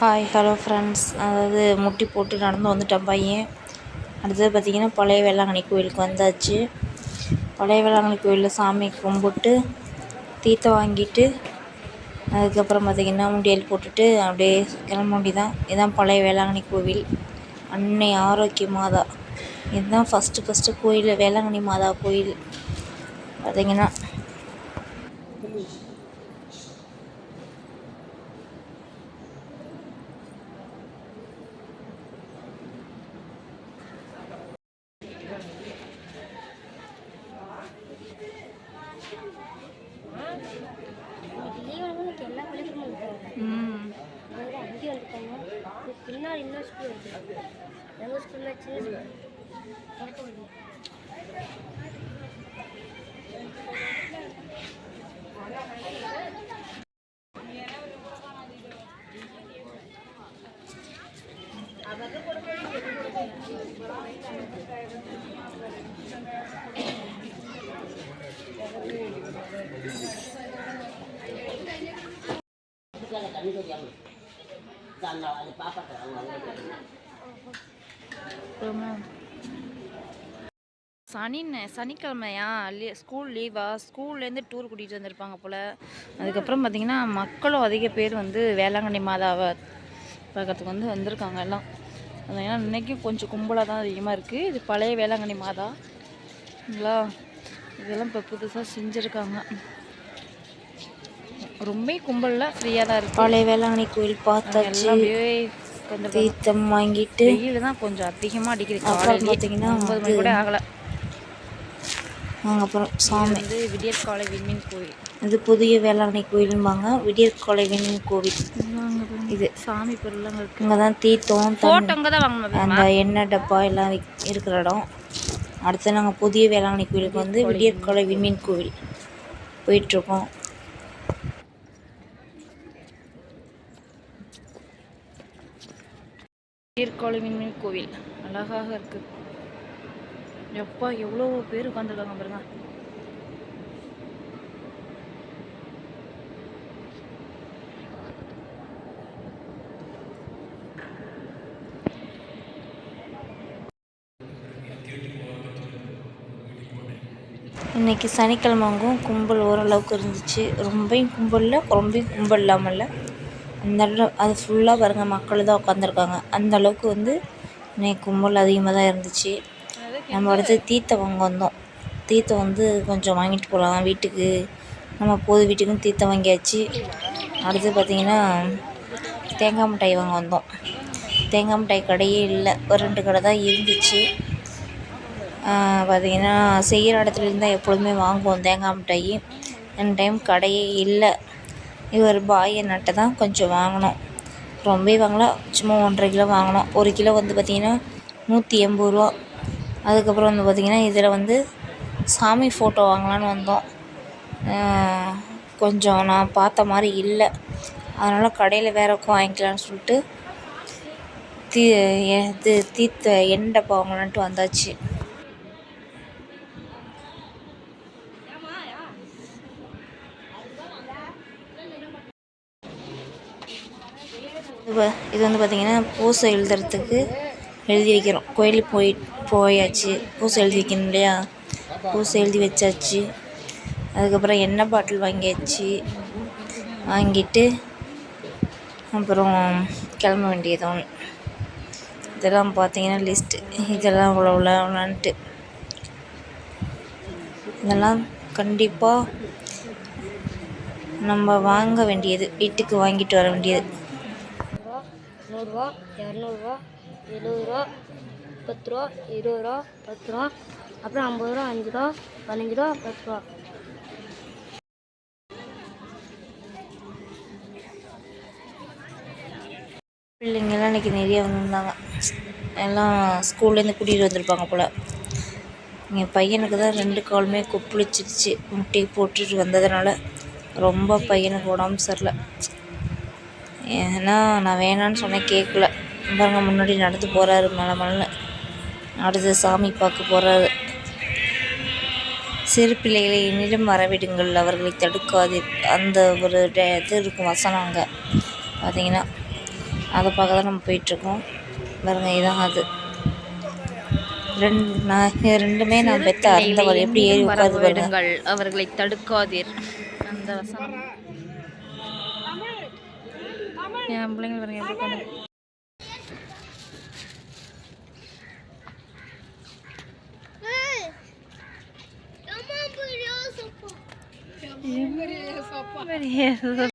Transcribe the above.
Hi hello friends அதாவது முட்டி போட்டு நடந்து வந்துட்டான் பையன். அடுத்தது பார்த்திங்கன்னா பழைய வேளாங்கண்ணி கோயிலுக்கு வந்தாச்சு. பழைய வேளாங்கண்ணி கோயிலில் சாமி கும்பிட்டு தீர்த்தம் வாங்கிட்டு அதுக்கப்புறம் பார்த்திங்கன்னா முண்டியல் போட்டுட்டு அப்படியே கிளம்ப வேண்டியதான் இதுதான் பழைய வேளாங்கண்ணி கோவில். அன்னை ஆரோக்கிய மாதா. இதுதான் ஃபஸ்ட்டு ஃபஸ்ட்டு கோயில் வேளாங்கண்ணி மாதா கோயில். பார்த்திங்கன்னா பள்ளிக்கூடமும் இருக்காங்க ம் அங்கே அங்கேயும் வந்துட்டாங்க இது பின்னாடி இன்னும் ஸ்கூல் இருக்கு எங்கள் ஸ்கூலில் சின்ன ஸ்கூல் அப்புறமா சனி சனிக்கிழமையா? லீ ஸ்கூல் லீவா ஸ்கூல்லேருந்து டூர் கூட்டிகிட்டு வந்திருப்பாங்க போல். அதுக்கப்புறம் பார்த்திங்கன்னா மக்களும் அதிக பேர் வந்து வேளாங்கண்ணி மாதாவை பார்க்கறதுக்கு வந்து வந்திருக்காங்க எல்லாம். ஏன்னா இன்றைக்கும் கொஞ்சம் கும்பலாக தான் அதிகமாக இருக்குது இது பழைய வேளாங்கண்ணி மாதா. இதெல்லாம் இப்போ புதுசாக செஞ்சுருக்காங்க. ரொம்ப கும்பலில் ஃப்ரீயாக தான் இருக்குது பழைய வேளாங்கண்ணி கோயில் பார்த்தாச்சு. கொஞ்சம் தீர்த்தம் வாங்கிட்டு வெயில் தான் கொஞ்சம் அதிகமாக அடிக்குது. காலையில் பார்த்தீங்கன்னா ஒன்பது மணி கூட ஆகலை. அப்புறம் சாமி. வந்து விடியற்காலை விண்மீன் கோயில் இது புதிய வேளாங்கண்ணி கோயிலும்பாங்க. விடியற்காலை விண்மீன் கோவில். இது. சாமி பொருள்லாம் இருக்கு. இங்கே தான் தீர்த்தம் அந்த எண்ணெய் டப்பா எல்லாம் இருக்கிற இடம். அடுத்து நாங்கள் புதிய வேளாங்கண்ணி கோயிலுக்கு வந்து விடியற்காலை விண்மீன் கோவில் போயிட்டுருக்கோம். விடியற்காலை கோவில். அழகாக இருக்கு. எப்பா எவ்வளோ பேர் உட்காந்துருக்காங்க பாருங்க. இன்னைக்கு சனிக்கிழமைங்கும் கும்பல் ஓரளவுக்கு இருந்துச்சு. ரொம்பையும் கும்பல் இல்லை கும்பல் இல்லாமல் இல்லை. அந்த அது ஃபுல்லாக பாருங்கள் மக்கள் தான் உட்காந்துருக்காங்க அந்த அளவுக்கு வந்து இன்னைக்கு கும்பல் அதிகமாக தான் இருந்துச்சு. நம்ம அடுத்து தீர்த்தம் வாங்க வந்தோம். தீர்த்தம் வந்து கொஞ்சம் வாங்கிட்டு போகலாம். வீட்டுக்கு நம்ம பொது வீட்டுக்கும் தீர்த்தம் வாங்கியாச்சு. அடுத்து பார்த்திங்கன்னா தேங்காய் மிட்டாய் வாங்க வந்தோம். தேங்காய் மிட்டாய் கடையே இல்லை. ஒரு ரெண்டு கடை தான் இருந்துச்சு. பார்த்திங்கன்னா செய்கிற இடத்துல இருந்தால் எப்பொழுதுமே வாங்குவோம் தேங்காய் மிட்டாய். ரெண்டு டைம் கடையே இல்லை. இவர் பாய் நட்டை தான் கொஞ்சம் வாங்கினோம் ரொம்ப வாங்கல சும்மா ஒன்றரை கிலோ வாங்கினோம் ஒரு கிலோ வந்து பார்த்திங்கன்னா நூற்றி எண்பது ரூபா அதுக்கப்புறம் வந்து பார்த்திங்கன்னா இதில் வந்து சாமி ஃபோட்டோ வாங்கலான்னு வந்தோம் கொஞ்சம் நான் பார்த்த மாதிரி இல்லை அதனால் கடையில் வேற வாங்கிக்கலான்னு சொல்லிட்டு தீ இது தீர்த்த எண்ணெய் டப்பா வாங்கலான்ட்டு வந்தாச்சு இது இது வந்து பார்த்திங்கன்னா பூசை எழுதுறதுக்கு எழுதி வைக்கிறோம் கோயிலுக்கு போய் போயாச்சு. பூசை எழுதி வைக்கணும் இல்லையா? பூசை எழுதி வச்சாச்சு. அதுக்கப்புறம் எண்ணெய் பாட்டில் வாங்கியாச்சு. வாங்கிட்டு அப்புறம் கிளம்ப வேண்டியதும் இதெல்லாம் பார்த்திங்கன்னா லிஸ்ட்டு இதெல்லாம் இவ்வளோ இவ்வளோன்ட்டு இதெல்லாம் கண்டிப்பாக நம்ம வாங்க வேண்டியது வீட்டுக்கு வாங்கிட்டு வர வேண்டியது. நூறுரூவா இரநூறுவா எழுபது ரூபா முப்பத்து ரூபா இருபது ரூபா பத்து ரூபா அப்புறம் ஐம்பது ரூபா அஞ்சு ரூபா பதினஞ்சு ரூபா பத்து ரூபா பிள்ளைங்கெல்லாம் இன்றைக்கி நிறைய வந்திருந்தாங்க. எல்லாம் ஸ்கூல்லேருந்து கூட்டிகிட்டு வந்திருப்பாங்க போல். எங்கள் பையனுக்கு தான் ரெண்டு காலுமே கொப்புளிச்சிருச்சு. முட்டி போட்டுட்டு வந்ததுனால ரொம்ப பையனுக்கு உடம்பு சரியில்லை. ஏன்னா நான் வேணான்னு சொன்னேன் கேட்கல பாருங்க முன்னாடி நடந்து போகிறாரு மலை மலைன்னு. அடுத்து சாமி பார்க்க போகிறாரு சிறு பிள்ளைகளை என்னிடம் வரவிடுங்கள் அவர்களை தடுக்காதீர் அந்த ஒரு டே- இது இருக்கும் வசனம் அங்கே. பார்த்தீங்கன்னா அதை பார்க்க தான் நம்ம போயிட்டுருக்கோம். பாருங்க இதான் அது. ரெண்டு நான் ரெண்டுமே நான் பெத்த அருந்தவள் எப்படி ஏறி உட்காந்து அவர்களை தடுக்காதீர். அந்த வசனம். என் பிள்ளைங்க பாருங்க எப்படி உட்காந்து